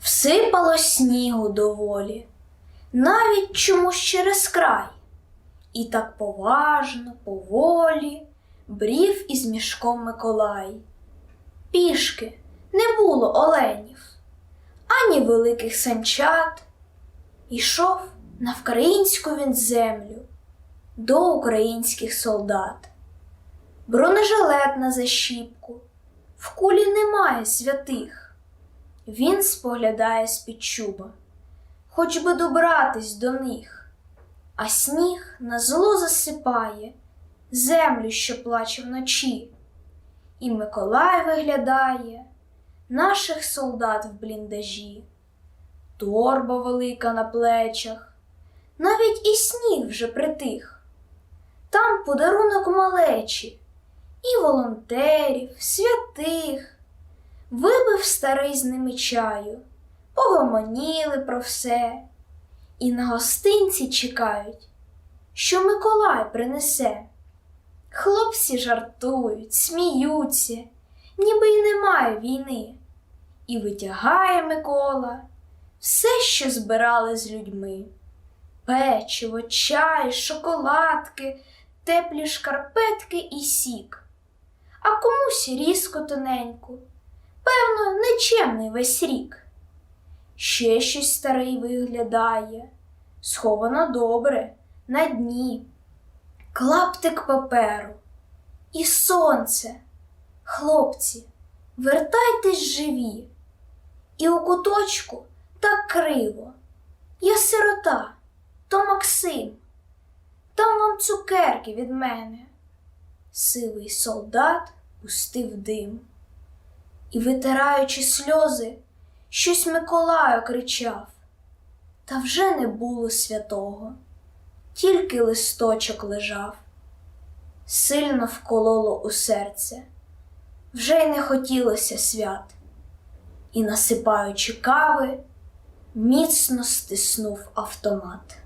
Всипало снігу доволі, навіть чомусь через край, і так поважно, поволі брів із мішком Миколай. Пішки не було оленів, ані великих санчат. Ішов на вкраїнську він землю до українських солдат. Бронежилет на защіпку, в кулі немає святих. Він споглядає з-під чуба, хоч би добратись до них, а сніг на зло засипає землю, що плаче вночі. І Миколай виглядає наших солдат в бліндажі, торба велика на плечах, навіть і сніг вже притих. Там подарунок малечі, і волонтерів, святих. Випив старий з ними чаю, погомоніли про все, і на гостинці чекають, що Миколай принесе. Хлопці жартують, сміються, ніби й немає війни, і витягає Микола все, що збирали з людьми: печиво, чай, шоколадки, теплі шкарпетки і сік, а комусь різко тоненьку певно, нечемний весь рік. Ще щось старий виглядає, сховано добре на дні, клаптик паперу і сонце. Хлопці, вертайтесь живі, і у куточку так криво. Я сирота, то Максим, там вам цукерки від мене. Сивий солдат пустив дим і, витираючи сльози, щось Миколаю кричав. Та вже не було святого, тільки листочок лежав. Сильно вкололо у серце, вже й не хотілося свят, і, насипаючи кави, міцно стиснув автомат.